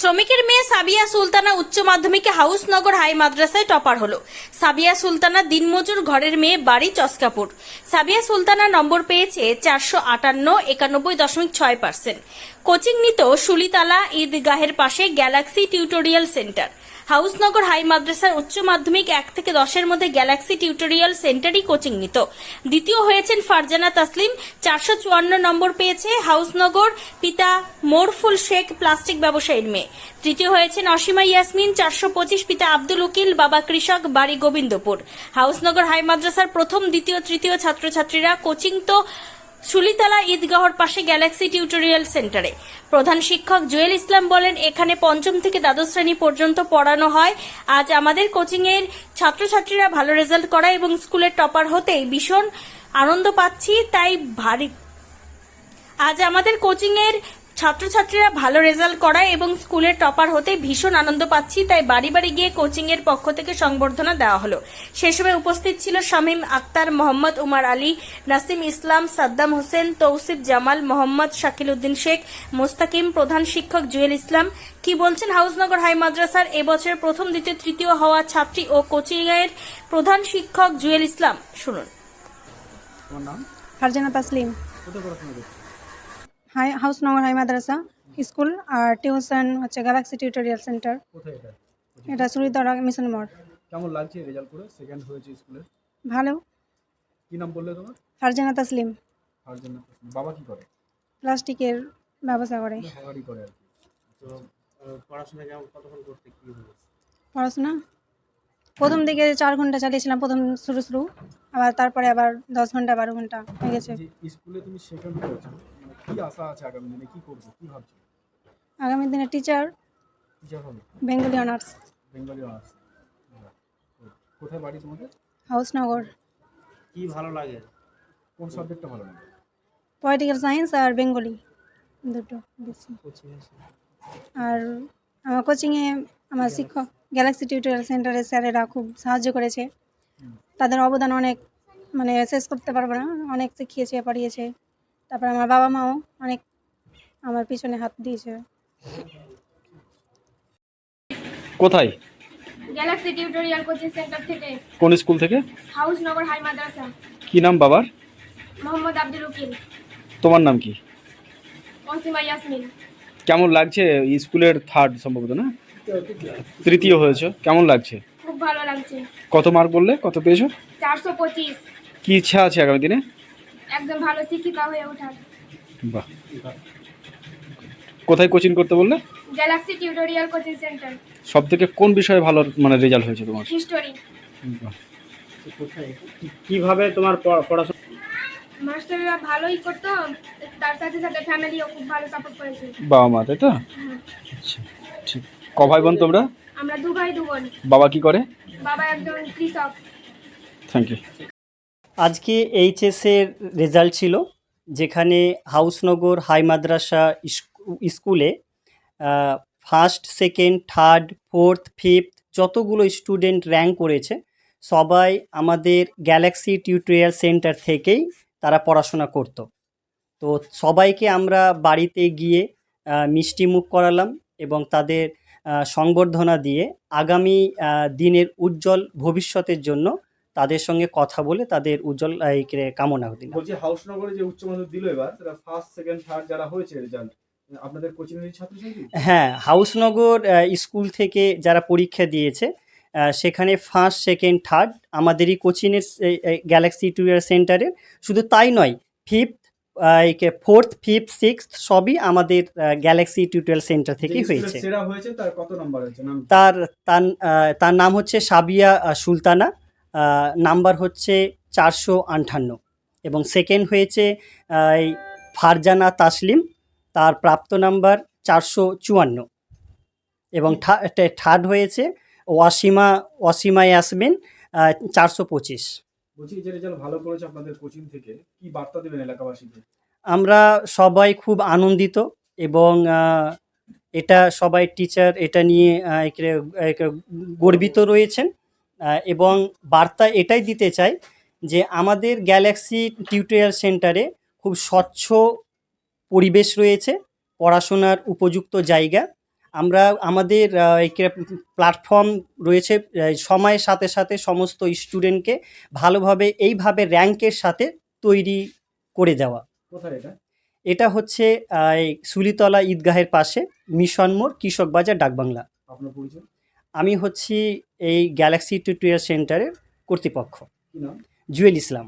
শ্রমিকের মেয়ে সাবিয়া সুলতানা উচ্চ মাধ্যমিকে হাউসনগর হাই মাদ্রাসায় টপার হলো। সাবিয়া সুলতানা দিনমজুর ঘরের মেয়ে বাড়ি চসকাপুর। সাবিয়া সুলতানা নম্বর পেয়েছে চারশো আটান্ন, একানব্বই দশমিক ছয় পার্সেন্ট। কোচিং নিত সুলিতালা ঈদগাহের পাশে galaxy tutorial centre. Housnagar high মাদ্রাসার উচ্চ মাধ্যমিক এক থেকে দশের মধ্যে গ্যালাক্সি টিউটোরিয়াল সেন্টারই কোচিং নিত। দ্বিতীয় হয়েছেন ফারজানা তাসলিম, চারশো চুয়ান্ন নম্বর পেয়েছে হাউসনগর পিতা মোরফুল শেখ প্লাস্টিক ব্যবসায়ীর মেয়ে। তৃতীয় হয়েছেন অসীমা ইয়াসমিন, চারশো পঁচিশ পিতা আব্দুল উকিল, বাবা কৃষক, বাড়ি গোবিন্দপুর। হাউসনগর হাই মাদ্রাসার প্রথম, দ্বিতীয়, তৃতীয় ছাত্রছাত্রীরা কোচিং তো সুলিতলা ঈদগাহর পাশে গ্যালাক্সি টিউটোরিয়াল সেন্টারে। প্রধান শিক্ষক জুয়েল ইসলাম বলেন, এখানে পঞ্চম থেকে দ্বাদশ শ্রেণি পর্যন্ত পড়ানো হয়। আজ আমাদের কোচিং এর ছাত্রছাত্রীরা ভালো রেজাল্ট করা এবং স্কুলের টপার হতেই ভীষণ আনন্দ পাচ্ছি, তাই ভারী। আজ আমাদের কোচিং এর ছাত্রছাত্রীরা ভালো রেজাল্ট করায় এবং স্কুলের টপার হতে ভীষণ আনন্দ পাচ্ছি তাই বাড়ি বাড়ি গিয়ে কোচিং এর পক্ষ থেকে সংবর্ধনা দেওয়া হলো। সে সময় উপস্থিত ছিল শামীম আক্তার মোহাম্মদ উমার আলী নাসিম ইসলাম সাদ্দাম হোসেন তৌসিফ জামাল মোহাম্মদ শাকিল উদ্দিন শেখ মোস্তাকিম প্রধান শিক্ষক জুয়েল ইসলাম। কি বলছেন হাউসনগর হাই মাদ্রাসার এবছর প্রথম দ্বিতীয় তৃতীয় হওয়া ছাত্রী ও কোচিং এর প্রধান শিক্ষক জুয়েল ইসলাম? শুনুন। নাম? ফারজানা তাসলিম। হাই হাউস নগর হাই মাদ্রাসা স্কুল আর টিউশন হচ্ছে গ্যালাক্সি টিউটোরিয়াল সেন্টার। কোথায় এটা? এটা সুরিতরা মিশন মোড়। কেমন লাগছে রেজাল্ট করে? সেকেন্ড হয়েছে স্কুলে ভালো। কি নাম বললে তোমার? ফারজানা তাসলিম। ফারজানা তাসলিম। বাবা কি করে? প্লাস্টিকের ব্যবসা করে। হাগারি করে আর কি। তো পড়াশোনা কেমন কতক্ষণ করতে কি হলো পড়াশোনা? প্রথম দিকে চার ঘণ্টা চালিয়েছিলাম প্রথম শুরু শুরু। আবার তারপরে আবার দশ ঘণ্টা বারো ঘণ্টা হয়ে গেছে। স্কুলে তুমি সেকেন্ড হয়েছো কি আশা আছে আগামী দিনে? কি করব? কি ভাবছ? আগামী দিনে টিচার টিচার হবে। বেঙ্গলি অনার্স বেঙ্গলি অনার্স কোথায় বাড়ি তোমাদের? হাউসনগর কি ভালো লাগে? কোন সাবজেক্টটা ভালো লাগে? পলিটিক্যাল সায়েন্স আর বেঙ্গলি দুটো বেশি। আর আমার কোচিংয়ে আমার শিক্ষক গ্যালাক্সি টিউটোরিয়াল সেন্টারের স্যারেরা খুব সাহায্য করেছে। তাদের অবদান অনেক মানে শেষ করতে পারব না। অনেক শিখিয়েছে পড়িয়েছে। তারপর আমার বাবা মাও অনেক আমার পিছনে হাত দিয়েছে। কোথায়? গ্যালাক্সি টিউটোরিয়াল কোচিং সেন্টার থেকে। কোন স্কুল থেকে? হাউস নগর হাই মাদ্রাসা কি নাম বাবার? মোহাম্মদ আব্দুল উকিল। তোমার নাম কি? অসীমা ইয়াসমিন। কেমন লাগছে স্কুলের থার্ড সম্ভবত না? তৃতীয় হয়েছে কেমন লাগছে? খুব ভালো লাগছে। কত মার্ক বললে? কত পেয়েছ? চারশো পঁচিশ। কি ইচ্ছা আছে আগামী দিনে? একজন ভালো শিক্ষিকা হয়ে ওঠার। বাহ। কোথায় কোচিং করতে বললে? গ্যালাক্সি টিউটোরিয়াল কোচিং সেন্টার সব থেকে কোন বিষয়ে ভালো মানে রেজাল্ট হয়েছে তোমার? হিস্টোরি কীভাবে তোমার পড়া- পড়াশোনা মাস্টাররা ভালোই করতো তার সাথে সাথে ফ্যামিলিও খুব ভালো সাপোর্ট করেছে। বাবা মা তাই তো? আচ্ছা ঠিক। ক ভাই বোন তোমরা? আমরা দু ভাই দু বোন। বাবা কি করে? বাবা একজন কৃষক। থ্যাংক ইউ আজকে এইচএসের রেজাল্ট ছিল, যেখানে হাউসনগর হাই মাদ্রাসা স্কুলে first second third fourth fifth যতগুলো স্টুডেন্ট র্যাঙ্ক করেছে, সবাই আমাদের গ্যালাক্সি টিউটোরিয়াল সেন্টার থেকেই তারা পড়াশোনা করতো। তো সবাইকে আমরা বাড়িতে গিয়ে মিষ্টি মুখ করালাম এবং তাদের সংবর্ধনা দিয়ে আগামী দিনের উজ্জ্বল ভবিষ্যতের জন্য তাদের সঙ্গে কথা বলে তাদের উজ্জ্বল এই, কামনা দিলাম বলছি হাউসনগরে যে উচ্চ মাধ্যমিক দিল এবার সেটা ফার্স্ট সেকেন্ড থার্ড যারা হয়েছে রেজাল্ট আপনাদের কোচিং এর ছাত্রছাত্রী হ্যাঁ হাউসনগর স্কুল থেকে যারা পরীক্ষা দিয়েছে সেখানে ফার্স্ট সেকেন্ড থার্ড আমাদেরই কোচিংয়ের গ্যালাক্সি টিউটোরিয়াল সেন্টারের শুধু তাই নয় ফিফথ ফোর্থ ফিফথ সিক্স সবই আমাদের গ্যালাক্সি টিউটোরিয়াল সেন্টার থেকেই হয়েছে। তার তার তার তার নাম হচ্ছে সাবিয়া সুলতানা। নাম্বার হচ্ছে চারশো আটান্ন এবং সেকেন্ড হয়েছে এই ফারজানা তাসলিম তার প্রাপ্ত নাম্বার চারশো চুয়ান্ন। এবং থার্ড হয়েছে ওয়াসিমা ওয়াসিমা ইয়াসমিন চারশো পঁচিশ। ভালো করেছে আপনাদের কোচিং থেকে কি বার্তা দেবেন এলাকাবাসীকে আমরা সবাই খুব আনন্দিত এবং এটা সবাই টিচার এটা নিয়ে গর্বিত রয়েছেন। এবং বার্তা এটাই দিতে চাই যে আমাদের গ্যালাক্সি টিউটোরিয়াল সেন্টারে খুব স্বচ্ছ পরিবেশ রয়েছে পড়াশোনার উপযুক্ত জায়গা। আমরা আমাদের প্ল্যাটফর্ম রয়েছে সময়ের সাথে সাথে সমস্ত স্টুডেন্টকে ভালোভাবে এইভাবে র্যাঙ্কের সাথে তৈরি করে দেওয়া। এটা? এটা হচ্ছে সুলিতলা ঈদগাহের পাশে মিশন মোড় কৃষক বাজার ডাকবাংলা। আপনার পরিচয়? আমি হচ্ছি এই গ্যালাক্সি টু টিউটোরিয়াল সেন্টারের কর্তৃপক্ষ। জুয়েল ইসলাম।